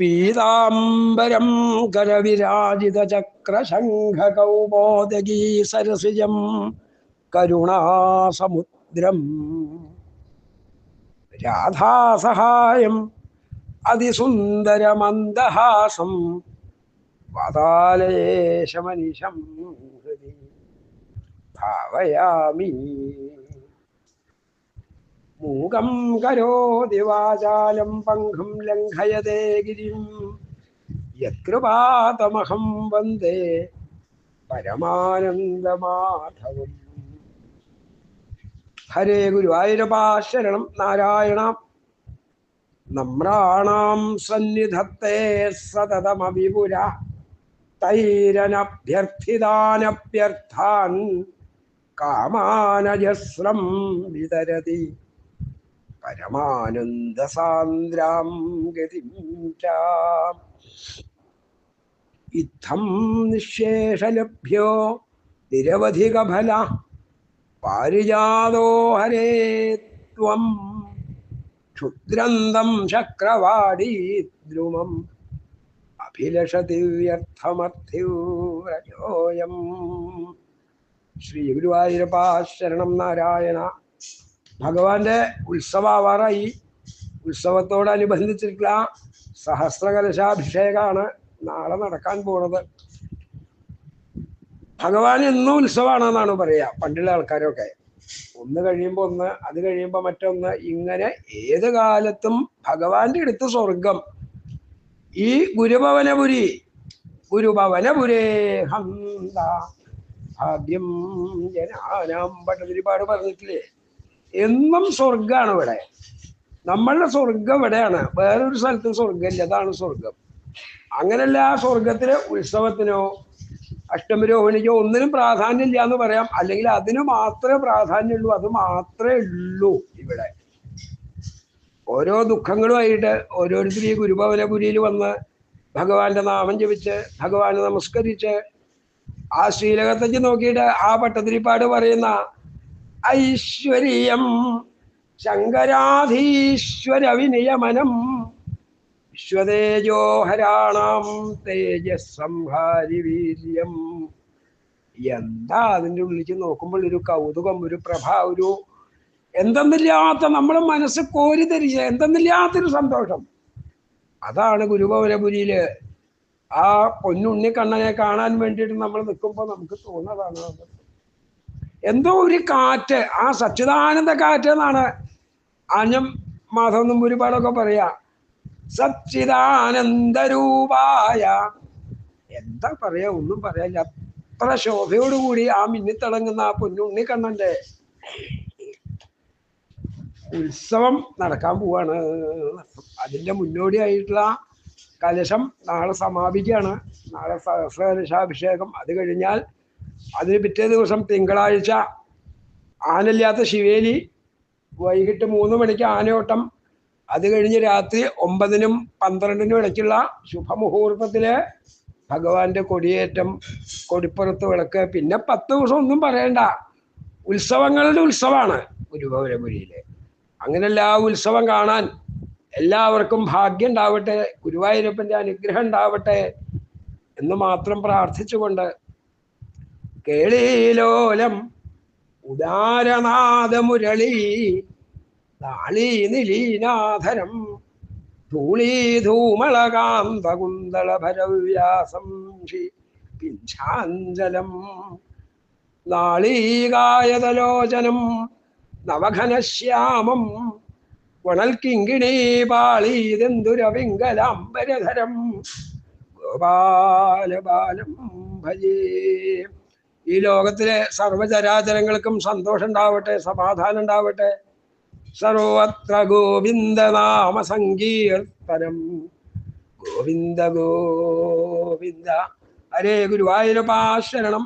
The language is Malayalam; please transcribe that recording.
പീതാംബരം കരവിരാജിത ചക്രശംഖകൗമോദഗീ സരസിജം കരുണാസമുദ്രം. രാധാസഹായം അതിസുന്ദരമന്ദഹാസം വാതാലയേശമനിശം ഹൃദി. ഭാവയാമി. മൂകം കരോതി വാചാലം പങ്കും ലംഘയതേ ഗിരിം. യത്കൃപാതമഹം വന്ദേ പരമാനന്ദമാധവം. ഹരേ ഗുരുവായൂരപാശരണം നാരായണ. നമ്രാണാം സന്നിധത്തെ സതതമവിപുര തൈരനഭ്യർത്ഥിതാനഭ്യർത്ഥാൻ കാമാനജസ്രം വിതരതി. പരമാനന്ദസാന്ദ്രാം ഗതിം ഇത്തം നിശേഷലഭ്യോ നിരവധികഫല പാരിജാതോ ഹരേ ത്വം ക്ഷുദ്രന്തം ശക്രവാടീ ദ്രുമം അഭിലഷതി വ്യർത്ഥമർത്ഥ്യൂരജോയം ശ്രീ ഗുരുവായൂരപ്പാ ശരണം നാരായണ. ഭഗവാന്റെ ഉത്സവാവാറായി. ഉത്സവത്തോടനുബന്ധിച്ചിട്ടുള്ള സഹസ്രകലശാഭിഷേകമാണ് നാളെ നടക്കാൻ പോണത്. ഭഗവാൻ എന്നും ഉത്സവമാണെന്നാണ് പറയുക പണ്ടുള്ള ആൾക്കാരൊക്കെ. ഒന്ന് കഴിയുമ്പോൾ ഒന്ന് അത് കഴിയുമ്പോൾ മറ്റൊന്ന്. ഇങ്ങനെ ഏത് കാലത്തും ഭഗവാന്റെ അടുത്ത് സ്വർഗം. ഈ ഗുരുഭവനപുരി ഗുരുഭവനപുരേ ഹന്ത ഭാഗ്യം ജനാനാം പട്ടതിരിപ്പാട് പറഞ്ഞിട്ടില്ലേ? എന്നും സ്വർഗാണ് ഇവിടെ. നമ്മളുടെ സ്വർഗം ഇവിടെയാണ്. വേറൊരു സ്ഥലത്തും സ്വർഗമില്ല അതാണ് സ്വർഗം അങ്ങനെയല്ല ആ സ്വർഗത്തിന് ഉത്സവത്തിനോ അഷ്ടമരോഹിണിക്കോ ഒന്നിനും പ്രാധാന്യമില്ല എന്ന് പറയാം. അല്ലെങ്കിൽ അതിന് മാത്രമേ പ്രാധാന്യമുള്ളൂ. അത് മാത്രമേ ഉള്ളൂ ഇവിടെ. ഓരോ ദുഃഖങ്ങളുമായിട്ട് ഓരോരുത്തർ ഈ ഗുരുഭവനപുരിയിൽ വന്ന് ഭഗവാന്റെ നാമം ജപിച്ച് ഭഗവാനെ നമസ്കരിച്ച് ആ ശ്രീലകത്തേക്ക് നോക്കിയിട്ട് ആ പട്ടതിരിപ്പാട് പറയുന്ന ഐശ്വര്യം. ശങ്കരാധീശ്വര വിനിയമനം വിശ്വതേജോഹരാണാം തേജസ്സംഹാരി വീര്യം എന്താ അതിന്റെ ഉള്ളിലേക്ക് നോക്കുമ്പോൾ ഒരു കൗതുകം ഒരു പ്രഭ ഒരു എന്തെന്നില്ലാത്ത നമ്മളെ മനസ്സ് കോരി തരിച്ച എന്തെന്നില്ലാത്തൊരു സന്തോഷം. അതാണ് ഗുരുഭവനപുരിയിൽ ആ പൊന്നുണ്ണി കണ്ണനെ കാണാൻ വേണ്ടിയിട്ട് നമ്മൾ നിൽക്കുമ്പോൾ നമുക്ക് തോന്നതാണ്. എന്തോ ഒരു കാറ്റ് ആ സച്ചിദാനന്ദ കാറ്റ് എന്നാണ് ആഞ്ഞം മാധവൻ നമ്പൂരിപ്പാടൊക്കെ പറയാ. സച്ചിദാനന്ദരൂപായ. എന്താ പറയാ ഒന്നും പറയാനില്ല. അത്ര ശോഭയോടുകൂടി ആ മിന്നിത്തിളങ്ങുന്ന ആ പൊന്നുണ്ണി കണ്ണന്റെ ഉത്സവം നടക്കാൻ പോവാണ്. അതിന്റെ മുന്നോടിയായിട്ടുള്ള കലശം നാളെ സമാപിക്കുകയാണ്. നാളെ സഹസ്രകലശാഭിഷേകം. അത് കഴിഞ്ഞാൽ അതിന് പിറ്റേ ദിവസം തിങ്കളാഴ്ച ആനല്ലാത്ത ശിവേലി വൈകിട്ട് മൂന്ന് മണിക്ക് ആനയോട്ടം. അത് കഴിഞ്ഞ് രാത്രി ഒമ്പതിനും പന്ത്രണ്ടിനും ഇടയ്ക്കുള്ള ശുഭമുഹൂർത്തത്തിൽ ഭഗവാന്റെ കൊടിയേറ്റം കൊടിപ്പുറത്ത് വിളക്ക്. പിന്നെ പത്ത് ദിവസം ഒന്നും പറയണ്ട. ഉത്സവങ്ങളുടെ ഉത്സവമാണ് ഗുരുഭവനപുരിയിലെ. അങ്ങനെ എല്ലാ ഉത്സവം കാണാൻ എല്ലാവർക്കും ഭാഗ്യം ഉണ്ടാവട്ടെ ഗുരുവായൂരപ്പന്റെ അനുഗ്രഹം ഉണ്ടാവട്ടെ എന്ന് മാത്രം പ്രാർത്ഥിച്ചുകൊണ്ട് കേളീലോലം ഉദാരനാദമുരളി താളീ ധൂളീധൂമളകാന്തകുന്തളഭരവ്യാസം ധൂളീധൂമളകാന്തകുന്തള ഭരവ്യാസം പിഞ്ചാഞ്ചലം നാളീകായതലോചനം നവഘനശ്യാമം വണൽക്കിങ്കിണീ പാളീതെന്തുരവിങ്കലാംബരധരം ഗോപാലബാലം ഭജേ. ഈ ലോകത്തിലെ സർവചരാചരങ്ങൾക്കും സന്തോഷം ഉണ്ടാവട്ടെ സമാധാനം ഉണ്ടാവട്ടെ സർവത്ര ഗോവിന്ദനാമ സങ്കീർത്തനം ഗോവിന്ദ ഗോവിന്ദ. ഹരേ ഗുരുവായൂരപ്പാ ശരണം